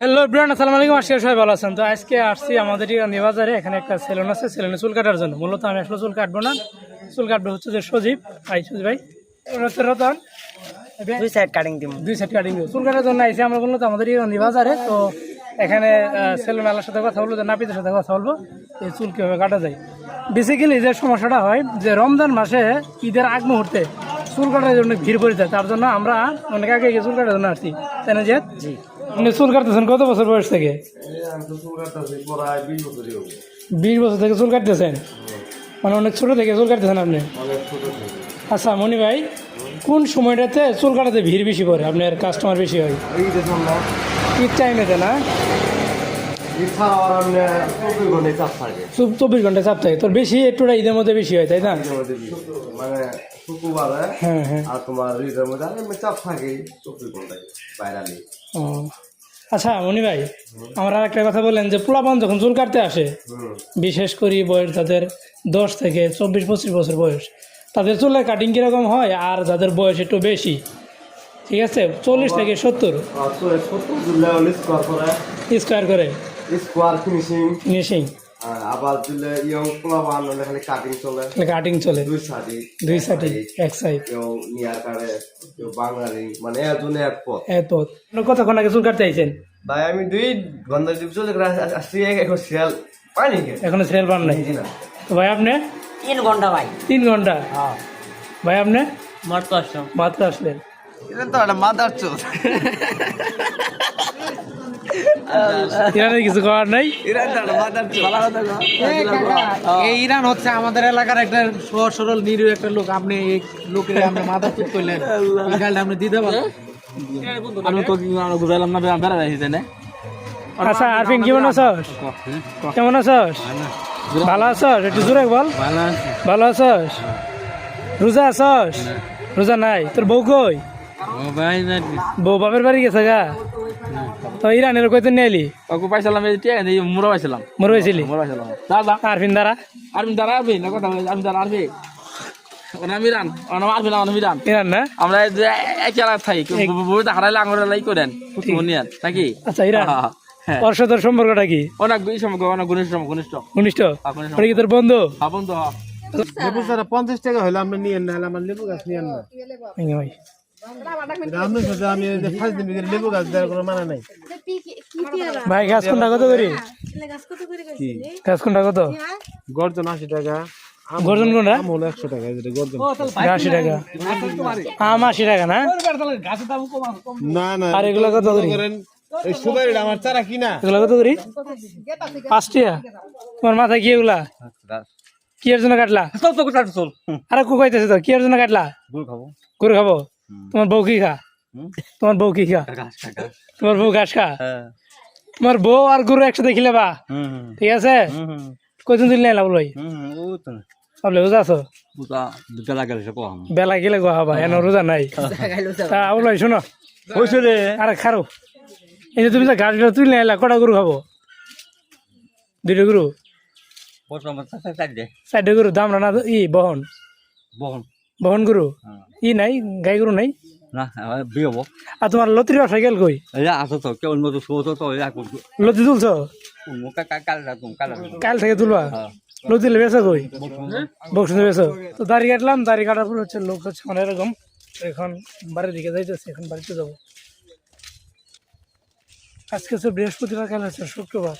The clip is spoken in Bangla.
হ্যালো ব্রিয়ান আসসালামু আলাইকুম। আজকে সবাই ভালো আছেন। তো আজকে আসছি আমাদের বাজারে এখানে একটা সেলুন আছে সেলুনে চুল কাটার জন্য। মূলত আমি আসলে চুল কাটবো না। চুল কাটবো হচ্ছে যে সজীব। ভাই সজীব ভাই। হচ্ছে রতন। দুই সাইড কাটিং দিব দুই সাইড কাটিং দিব চুল কাটার জন্য আইসি আমরা মূলত আমাদের বাজারে তো এখানে সেলুন আলার সাথে কথা বলব যে নাপিতের সাথে কথা বলব এই চুল কীভাবে কাটা যায়। বেসিক্যালি যে সমস্যাটা হয় যে রমজান মাসে ঈদের আগ মুহূর্তে চুল কাটার জন্য ভিড় পড়ে যায়। তার জন্য আমরা অনেক আগে চুল কাটার জন্য আসছি। তাই না যে জি। আপনি চুল কাটতেছেন কত বছর বয়স থেকে? বিশ বছর থেকে চুল কাটতেছেন? মানে অনেক ছোটো থেকে চুল কাটতেছেন আপনি? আচ্ছা মনি ভাই কোন সময়টাতে চুল কাটাতে ভিড় বেশি পড়ে? আপনার কাস্টমার বেশি হয়? ঈদ টাইমেতে না? চব্বিশ ঘণ্টা চাপ থাকে। তোর বেশি একটুটা ঈদের মধ্যে বেশি হয় তাই না? মানে শুক্রবারে হ্যাঁ? হ্যাঁ আর তোমার ঈদের মধ্যে চাপ থাকে চব্বিশ ঘন্টায় বাইরালি। ও। আচ্ছা মনি ভাই আমার আর একটা কথা বললেন যে পোলাপান যখন চুল কাটতে আসে বিশেষ করে বয়স যাদের দশ থেকে চব্বিশ পঁচিশ বছর বয়স তাদের চুলের কাটিং কীরকম হয় আর যাদের বয়স একটু বেশি? ঠিক আছে? চল্লিশ থেকে সত্তর। স্কোয়ার করে। স্কোয়ার করে ফিনিশিং। ফিনিশিং আবার দিলে ইয়ং পোলা বানালে খালি কাটিং চলে। কাটিং চলে। দুই সাইডে দুই সাইডে এক সাইড কেউ নিয়ার কাটে কেউ বাঙালি মানে একজনে এক পথ। এত আপনি কতক্ষণ আগে চুল কাটতে আইছেন? ভাই আমি দুই ঘণ্টা দিব চলে আসছি এখন শিয়াল পাইনি এখনও সেল পান নাই? তো ভাই আপনি? তিন ঘণ্টা ভাই। তিন ঘণ্টা? হ্যাঁ। ভাই আপনি? মাত্র আসলাম। মাত্র আসলেন। এটা তো একটা মাথার চোখ কিছু করার নাই? এই ইরান হচ্ছে আমাদের এলাকার একটা সহজ সরল নিরীহ একটা লোক। আপনি এই লোকের আপনি মাথা চুপ করলেন আপনি দিতে পারেন আমি তো বুঝাইলাম না বেড়া যাইছি না। আচ্ছা আরফিন কেমন আছস কেমন আছস ভালো আছস একটু জোরে বল। ভালো আছস রোজা আছস রোজা নাই। তোর বউ কই? ও বউ বাপের বাড়ি গেছে গা? তো ইরানের কইতে নিয়ে এলি ওকে পাইছিলাম এই টিয়া এই মুরা পাইছিলাম। মরে পাইছিলাম। দাদা আরফিন দ্বারা আরবিন দাঁড়া আরবি না কথা বলি আরবিন দাঁড়া আরবি ওনা মিরান ওনা আরবি না ওনা মিরান ইরান। না? আমরা এক জায়গা থাকি বই হারাইলে আঙুরে লাই করেন মনিয়ান নাকি? আচ্ছা ইরান। হ্যাঁ। ওর সাথে সম্পর্কটা কি? অনেক সময় অনেক ঘনিষ্ঠ ঘনিষ্ঠ। ঘনিষ্ঠ? হ্যাঁ, ঘনিষ্ঠ। ওটা কি তোর বন্ধু? তো লেবু পঞ্চাশ টাকা হলে আপনি নিয়ে না আমার লেবু গাছ নিয়ে না ভাই। মানা ভাই গাছ কোনটা কত করি? গাছ কোনটা কত? গর্জন আশি টাকা। গর্জন কোনটা? হলো একশো টাকা গর্জন। আশি টাকা। আম আশি টাকা না? না না আর এগুলো কত করেন এই সুপারি আমার চারা কিনা? এগুলো কত করি? পাঁচ তোমার মাথায় কি এগুলা? কি এর জন্য কাটলা? তো আরে কু তো কি এর জন্য কাটলা? খাব। খাব? তোমার বউ কি খা? তোমার বউ কি খা? তোমার বউ ঘাস খা? হ্যাঁ। তোমার বউ আর গরু একসাথে খিলে বা? ঠিক আছে? কয়দিন দিন নাই লাভ লই আছো? বুঝা গেলে বেলা গেলে গো হবা এন রোজা নাই। তা আবলাই শোনো। হইছে রে আরে খারো এই যে তুমি যে ঘাসগুলো তুলে এলা কটা গরু খাব? দুটো গরু দে। চারটে গরু দাম না ই বহন। বহন। বহন গরু ই নাই? গাই গরু নাই? না বিয়ে আর তোমার লতির ব্যবসা গেল কই আসো তো কেউ লতি তুলছো? কাল থেকে তুলবা? লতি বেছো কই বক্সে বেছো তো দাড়ি কাটলাম দাড়ি কাটার পর হচ্ছে লোক হচ্ছে মানে এরকম এখন বাড়ির দিকে যাইতেছে এখন বাড়িতে যাব। আজকে হচ্ছে বৃহস্পতিবার কাল হচ্ছে শুক্রবার